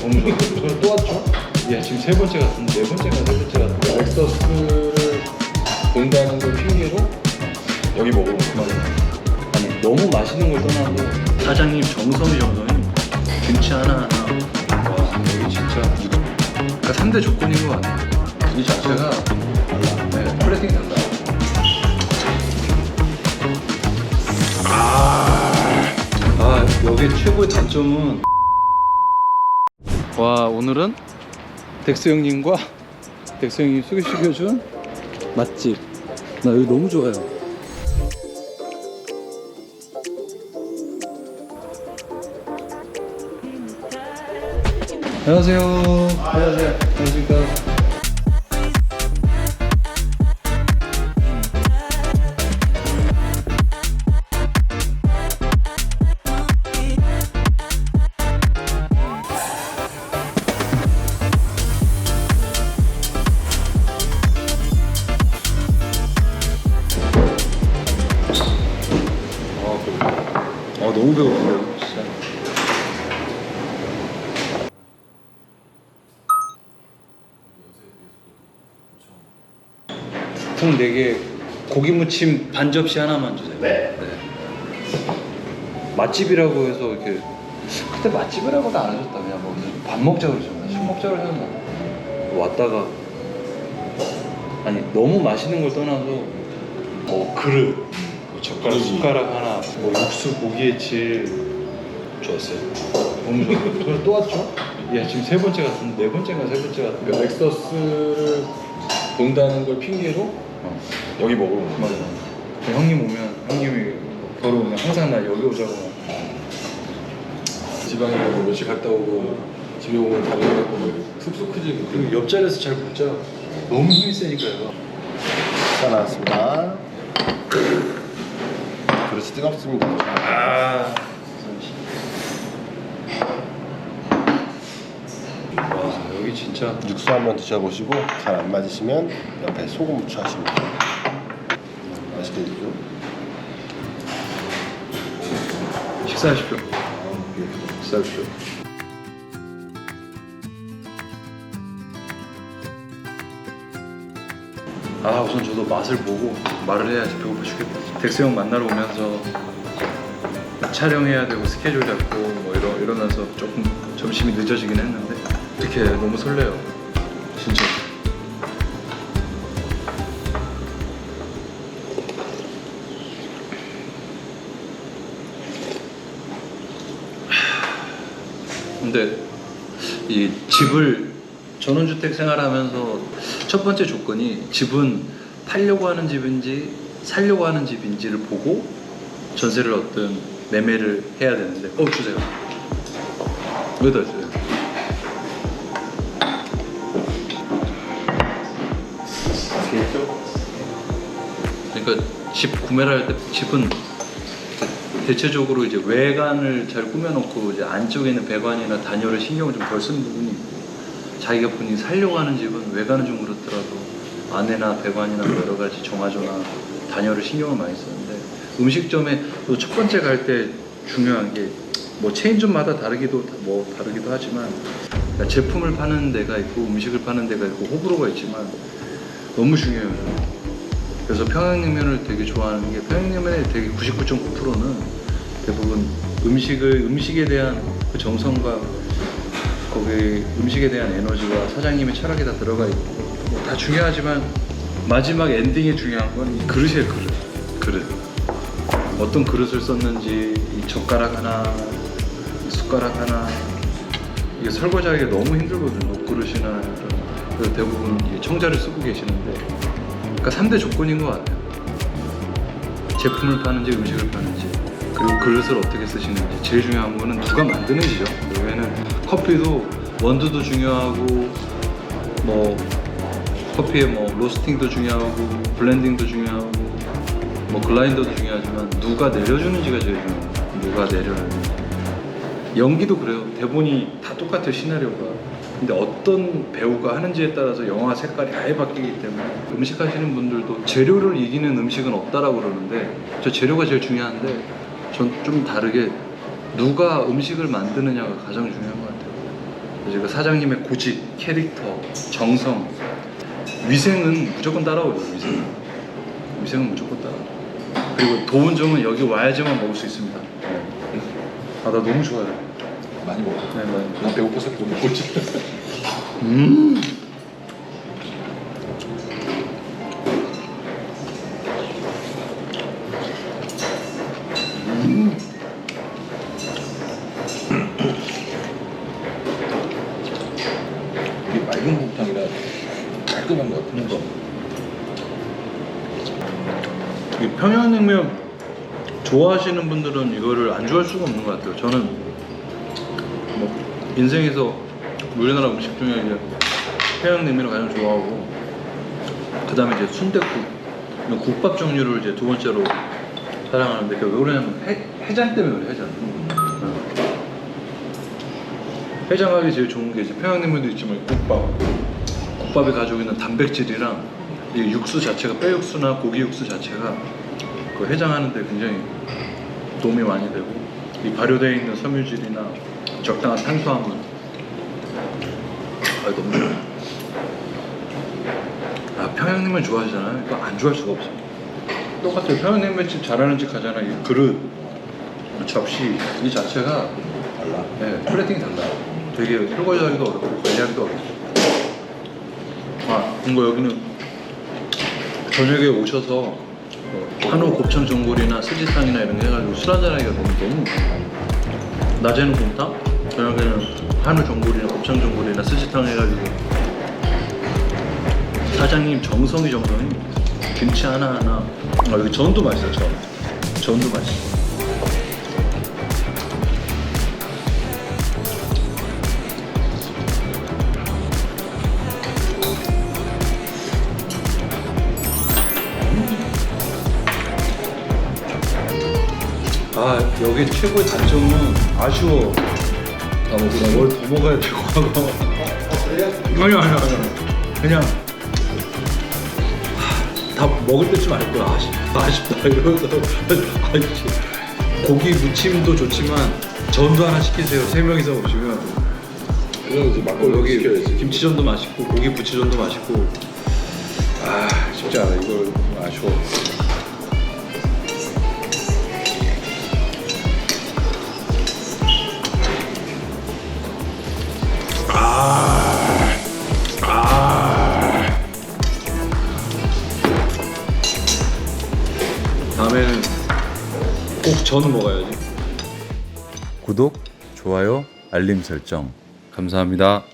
너무 좋아. 저는 또 왔죠? 예, 지금 세 번째 같은데 네 번째가 세 번째 같은데 렉서스를 본다는 걸 핑계로 여기 먹으러 온 거예요. 아니 너무 맛있는 걸 떠나고 사장님 정성이 정성이 김치 하나 하나 와, 여기 진짜 그러니까 3대 조건인 것 같아요 이 자체가 네, 플레이팅이 달라. 아 여기 최고의 단점은 와 오늘은 덱스 형님과 덱스 형님 소개시켜준 맛집. 나 여기 너무 좋아요. 안녕하세요. 안녕하세요. 안녕하십니까 총 4개 고기 무침 반 접시 하나만 주세요 네. 맛집이라고 해서 이렇게 그때 맛집이라고도 안 하셨다 그냥 뭐 무슨 밥 먹자고 그러셨나 술 먹자고 하셨나 왔다가 아니 너무 맛있는 걸 떠나서 뭐 그릇 뭐 젓가락 그러지. 숟가락 하나 뭐 육수 고기의 질 좋았어요. 너무 저는 또 왔죠? 예 지금 세 번째 같은데 네 번째가 세 번째 같은데 그러니까 렉서스를 본다는 걸 핑계로 어. 여기 먹으러 온 맞아. 맞아 형님 오면 형님이 걸어 오면 항상 나 여기 오자고 지방에 뭐 며칠 갔다 오고 집에 오면 다리 갖고 뭐 쑥쑥 크지. 그리고 옆자리에서 잘못 자. 너무 힘이 세니까요. 자 나왔습니다. 그릇이 뜨겁습니다. 아. 와 여기 진짜 육수 한번 드셔보시고 잘 안 맞으시면 옆에 소금 무쳐 하시면 돼요. 맛있게 드세요. 식사하십시오. 식사하십시오. 아 우선 저도 맛을 보고 말을 해야지 배고파 죽겠다. 덱스 형 만나러 오면서 촬영해야 되고 스케줄 잡고 뭐 이러 이러면서 조금 점심이 늦어지긴 했는데 이렇게 너무 설레요. 진짜. 근데 이 집을 전원주택 생활하면서 첫 번째 조건이 집은 팔려고 하는 집인지 살려고 하는 집인지를 보고 전세를 어떤 매매를 해야 되는데 어 주세요 여기다 주세요 그러니까 집 구매를 할 때 집은 대체적으로 이제 외관을 잘 꾸며놓고 이제 안쪽에 있는 배관이나 단열을 신경을 좀 덜 쓰는 부분이 있고 자기가 본인이 살려고 하는 집은 외관은 좀 그렇더라도 안에나 배관이나 뭐 여러 가지 정화조나 단열을 신경을 많이 쓰는데 음식점에 또첫 번째 갈 때 중요한 게 뭐 체인점마다 다르기도 뭐 다르기도 하지만 그러니까 제품을 파는 데가 있고 음식을 파는 데가 있고 호불호가 있지만 너무 중요해요. 그래서 평양냉면을 되게 좋아하는 게 평양냉면의 되게 99.9%는 대부분 음식을 음식에 대한 그 정성과 거기 음식에 대한 에너지와 사장님의 철학이 다 들어가 있고. 뭐다 중요하지만 마지막 엔딩이 중요한 건 이 그릇이에요 그릇. 그릇. 어떤 그릇을 썼는지 이 젓가락 하나 이 숟가락 하나. 이게 설거지하기 가 너무 힘들거든요. 옷그릇이나 이런. 그래서 대부분 이 청자를 쓰고 계시는데 그러니까 3대 조건인 것 같아요. 제품을 파는지 음식을 파는지 그리고 그릇을 어떻게 쓰시는지 제일 중요한 거는 누가 만드는지죠. 여기는 커피도 원두도 중요하고 뭐 커피의 뭐 로스팅도 중요하고 블렌딩도 중요하고 뭐 글라인더도 중요하지만 누가 내려주는지가 제일 중요해요. 누가 내려주는지. 연기도 그래요. 대본이 다 똑같아요 시나리오가. 근데 어떤 배우가 하는지에 따라서 영화 색깔이 아예 바뀌기 때문에 음식 하시는 분들도 재료를 이기는 음식은 없다라고 그러는데 저 재료가 제일 중요한데 전 좀 다르게 누가 음식을 만드느냐가 가장 중요한 것 같아요. 그 사장님의 고집, 캐릭터, 정성, 위생은 무조건 따라오죠. 위생. 위생은 무조건 따라. 그리고 좋은 점은 여기 와야지만 먹을 수 있습니다. 아 나 너무 좋아요. 많이 먹어. 네, 네. 나 배고파서 못 먹고 있지. 음. 이게 맑은 곰탕이라 깔끔한 것 같아. 뭔가. 이 평양냉면 좋아하시는 분들은 이거를 안 좋아할 수가 없는 것 같아요. 저는 뭐 인생에서 우리나라 음식 중에 이제 평양냉면을 가장 좋아하고 그 다음에 이제 순댓국 이런 국밥 종류를 이제 두 번째로 사랑하는데 그게 왜 그러냐면 해, 해장 때문에 그래 해장. 어. 해장하기 제일 좋은 게 이제 평양냉면도 있지만 국밥 국밥이 가지고 있는 단백질이랑 이 육수 자체가 뼈육수나 고기 육수 자체가 그 해장하는데 굉장히 도움이 많이 되고 이 발효되어 있는 섬유질이나 적당한 탄수화물. 아 좋아요 아 평양냉면 좋아하시잖아요. 이거 안 좋아할 수가 없어요. 똑같아요. 평양냉면집 잘하는 집 가잖아 이 그릇 접시 이 자체가 달라. 네, 플레이팅이 달라요. 되게 설거지하기도 어렵고 관리하기도 어렵고. 아, 이거 여기는 저녁에 오셔서 뭐 한우 곱창 전골이나 스지탕이나 이런 거 해가지고 술 한잔하기가 너무 너무. 낮에는 곰탕, 저녁에는 한우 전골이나 곱창 전골이나 스지탕 해가지고 사장님 정성이 정성이 김치 하나 하나. 아 여기 전도 맛있어 전. 전도 맛있어. 아 여기 최고의 단점은 아쉬워. 다 먹고 뭘 더 먹어야 되고 하고. 아니 아니 아니. 그냥 하, 다 먹을 때쯤 알 거야. 아쉽, 아쉽다 이러면서 아이씨. 고기 무침도 좋지만 전도 하나 시키세요. 세 명이서 오시면 그냥 이제 막걸리 여기 시켜야지. 김치전도 맛있고 고기 부치전도 맛있고 아 쉽지 않아 이거 아쉬워. 다음에는 꼭 전 먹어야지. 구독, 좋아요, 알림 설정 감사합니다.